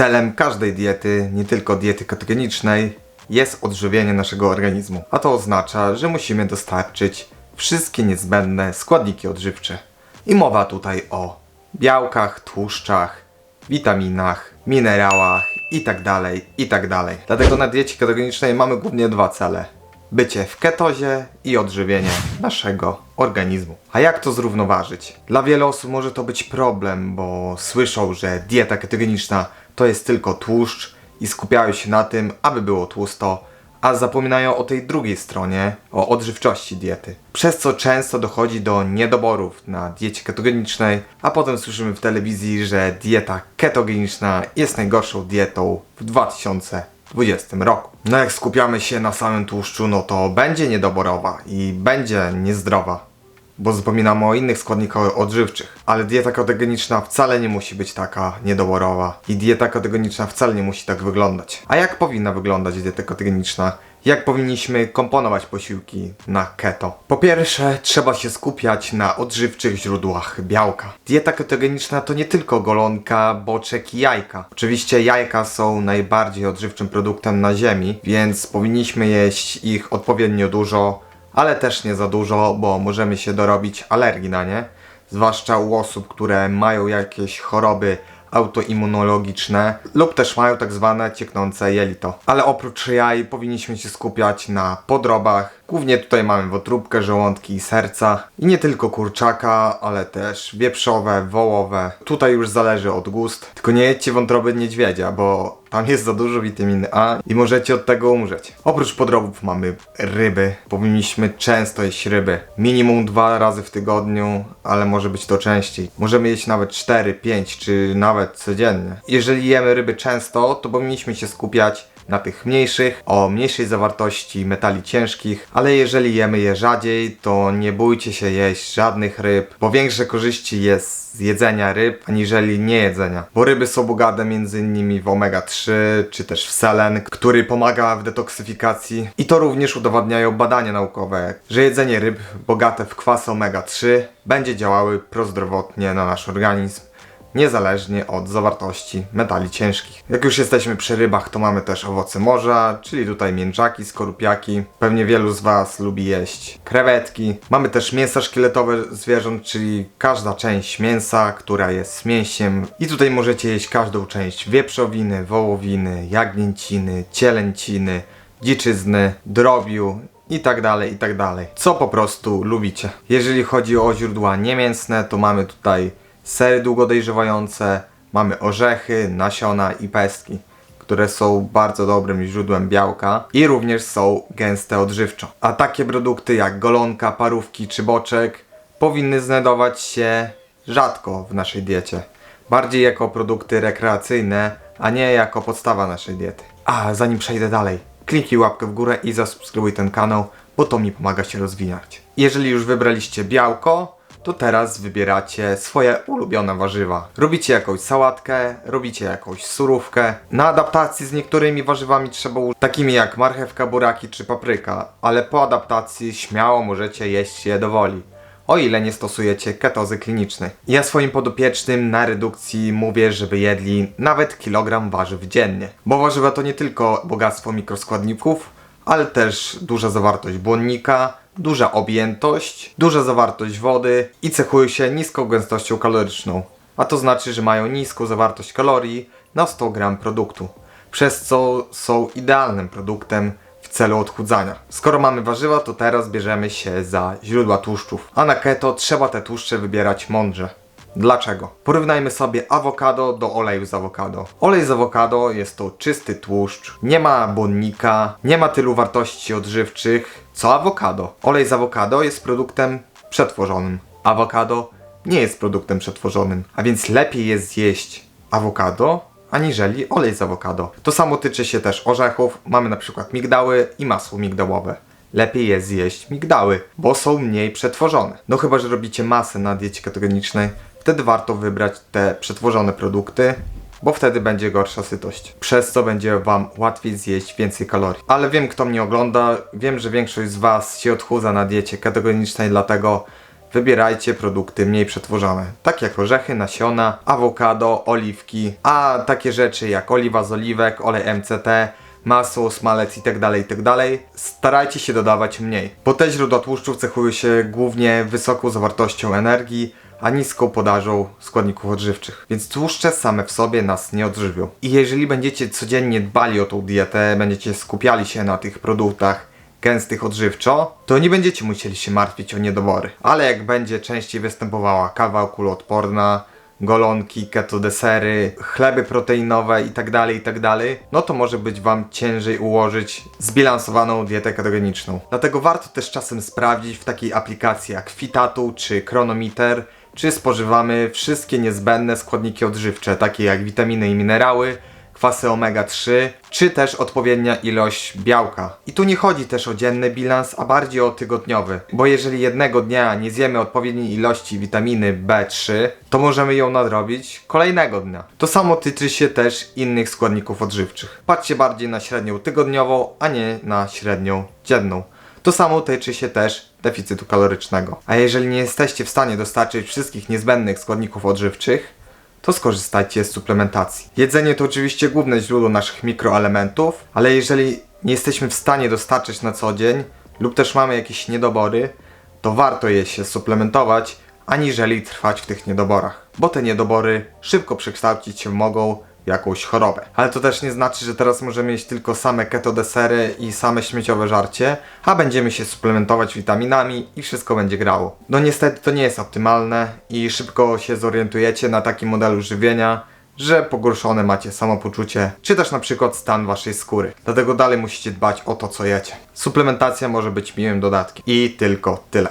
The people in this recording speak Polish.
Celem każdej diety, nie tylko diety ketogenicznej, jest odżywienie naszego organizmu. A to oznacza, że musimy dostarczyć wszystkie niezbędne składniki odżywcze. I mowa tutaj o białkach, tłuszczach, witaminach, minerałach itd., itd. Dlatego na diecie ketogenicznej mamy głównie dwa cele. Bycie w ketozie i odżywienie naszego organizmu. A jak to zrównoważyć? Dla wielu osób może to być problem, bo słyszą, że dieta ketogeniczna to jest tylko tłuszcz i skupiają się na tym, aby było tłusto, a zapominają o tej drugiej stronie, o odżywczości diety. Przez co często dochodzi do niedoborów na diecie ketogenicznej, a potem słyszymy w telewizji, że dieta ketogeniczna jest najgorszą dietą w 2020 roku. No jak skupiamy się na samym tłuszczu, no to będzie niedoborowa i będzie niezdrowa bo zapominamy o innych składnikach odżywczych. Ale dieta ketogeniczna wcale nie musi być taka niedoborowa i dieta ketogeniczna wcale nie musi tak wyglądać. A jak powinna wyglądać dieta ketogeniczna? Jak powinniśmy komponować posiłki na keto? Po pierwsze, trzeba się skupiać na odżywczych źródłach białka. Dieta ketogeniczna to nie tylko golonka, boczek i jajka. Oczywiście jajka są najbardziej odżywczym produktem na ziemi, więc powinniśmy jeść ich odpowiednio dużo, ale też nie za dużo, bo możemy się dorobić alergii na nie, zwłaszcza u osób, które mają jakieś choroby autoimmunologiczne lub też mają tak zwane cieknące jelito. Ale oprócz jaj powinniśmy się skupiać na podrobach. Głównie tutaj mamy wątróbkę, żołądki i serca. I nie tylko kurczaka, ale też wieprzowe, wołowe. Tutaj już zależy od gust. Tylko nie jedźcie wątroby niedźwiedzia, bo tam jest za dużo witaminy A i możecie od tego umrzeć. Oprócz podrobów mamy ryby. Powinniśmy często jeść ryby. Minimum dwa razy w tygodniu, ale może być to częściej. Możemy jeść nawet 4, 5 czy nawet codziennie. Jeżeli jemy ryby często, to powinniśmy się skupiać na tych mniejszych, o mniejszej zawartości metali ciężkich, ale jeżeli jemy je rzadziej, to nie bójcie się jeść żadnych ryb, bo większe korzyści jest z jedzenia ryb, aniżeli nie jedzenia. Bo ryby są bogate m.in. w omega-3, czy też w selen, który pomaga w detoksyfikacji. I to również udowadniają badania naukowe, że jedzenie ryb bogate w kwasy omega-3 będzie działały prozdrowotnie na nasz organizm niezależnie od zawartości metali ciężkich. Jak już jesteśmy przy rybach, to mamy też owoce morza, czyli tutaj mięczaki, skorupiaki. Pewnie wielu z Was lubi jeść krewetki. Mamy też mięsa szkieletowe zwierząt, czyli każda część mięsa, która jest mięsiem. I tutaj możecie jeść każdą część wieprzowiny, wołowiny, jagnięciny, cielęciny, dziczyzny, drobiu i tak dalej, i tak dalej. Co po prostu lubicie. Jeżeli chodzi o źródła niemięsne, to mamy tutaj sery długodojrzewające, mamy orzechy, nasiona i pestki, które są bardzo dobrym źródłem białka i również są gęste odżywczo. A takie produkty jak golonka, parówki czy boczek powinny znajdować się rzadko w naszej diecie. Bardziej jako produkty rekreacyjne, a nie jako podstawa naszej diety. A zanim przejdę dalej, kliknij łapkę w górę i zasubskrybuj ten kanał, bo to mi pomaga się rozwijać. Jeżeli już wybraliście białko, to teraz wybieracie swoje ulubione warzywa. Robicie jakąś sałatkę, robicie jakąś surówkę. Na adaptacji z niektórymi warzywami trzeba użyć, takimi jak marchewka, buraki czy papryka, ale po adaptacji śmiało możecie jeść je do woli. O ile nie stosujecie ketozy klinicznej. Ja swoim podopiecznym na redukcji mówię, żeby jedli nawet kilogram warzyw dziennie. Bo warzywa to nie tylko bogactwo mikroskładników, ale też duża zawartość błonnika, duża objętość, duża zawartość wody i cechują się niską gęstością kaloryczną. A to znaczy, że mają niską zawartość kalorii na 100 gram produktu, przez co są idealnym produktem w celu odchudzania. Skoro mamy warzywa, to teraz bierzemy się za źródła tłuszczów. A na keto trzeba te tłuszcze wybierać mądrze. Dlaczego? Porównajmy sobie awokado do oleju z awokado. Olej z awokado jest to czysty tłuszcz, nie ma błonnika, nie ma tylu wartości odżywczych co awokado. Olej z awokado jest produktem przetworzonym. Awokado nie jest produktem przetworzonym, a więc lepiej jest zjeść awokado aniżeli olej z awokado. To samo tyczy się też orzechów. Mamy na przykład migdały i masło migdałowe lepiej jest zjeść migdały, bo są mniej przetworzone. No chyba, że robicie masę na diecie ketogenicznej, wtedy warto wybrać te przetworzone produkty, bo wtedy będzie gorsza sytość. Przez co będzie Wam łatwiej zjeść więcej kalorii. Ale wiem, kto mnie ogląda, wiem, że większość z Was się odchudza na diecie ketogenicznej, dlatego wybierajcie produkty mniej przetworzone, tak jak orzechy, nasiona, awokado, oliwki, a takie rzeczy jak oliwa z oliwek, olej MCT, masło, smalec itd., itd. starajcie się dodawać mniej, bo te źródła tłuszczów cechują się głównie wysoką zawartością energii, a niską podażą składników odżywczych. Więc tłuszcze same w sobie nas nie odżywią. I jeżeli będziecie codziennie dbali o tą dietę, będziecie skupiali się na tych produktach gęstych odżywczo, to nie będziecie musieli się martwić o niedobory. Ale jak będzie częściej występowała kawa kuloodporna, golonki, keto desery, chleby proteinowe itd., itd., no to może być Wam ciężej ułożyć zbilansowaną dietę ketogeniczną. Dlatego warto też czasem sprawdzić w takiej aplikacji jak Fitatu czy Chronometer, czy spożywamy wszystkie niezbędne składniki odżywcze, takie jak witaminy i minerały, kwasy omega-3, czy też odpowiednia ilość białka. I tu nie chodzi też o dzienny bilans, a bardziej o tygodniowy, bo jeżeli jednego dnia nie zjemy odpowiedniej ilości witaminy B3, to możemy ją nadrobić kolejnego dnia. To samo tyczy się też innych składników odżywczych. Patrzcie bardziej na średnią tygodniową, a nie na średnią dzienną. To samo tyczy się też deficytu kalorycznego. A jeżeli nie jesteście w stanie dostarczyć wszystkich niezbędnych składników odżywczych, to skorzystajcie z suplementacji. Jedzenie to oczywiście główne źródło naszych mikroelementów, ale jeżeli nie jesteśmy w stanie dostarczyć na co dzień lub też mamy jakieś niedobory, to warto je się suplementować, aniżeli trwać w tych niedoborach, bo te niedobory szybko przekształcić się mogą jakąś chorobę. Ale to też nie znaczy, że teraz możemy mieć tylko same keto desery i same śmieciowe żarcie, a będziemy się suplementować witaminami i wszystko będzie grało. No niestety to nie jest optymalne i szybko się zorientujecie na takim modelu żywienia, że pogorszone macie samopoczucie, czy też na przykład stan waszej skóry. Dlatego dalej musicie dbać o to, co jecie. Suplementacja może być miłym dodatkiem. I tylko tyle.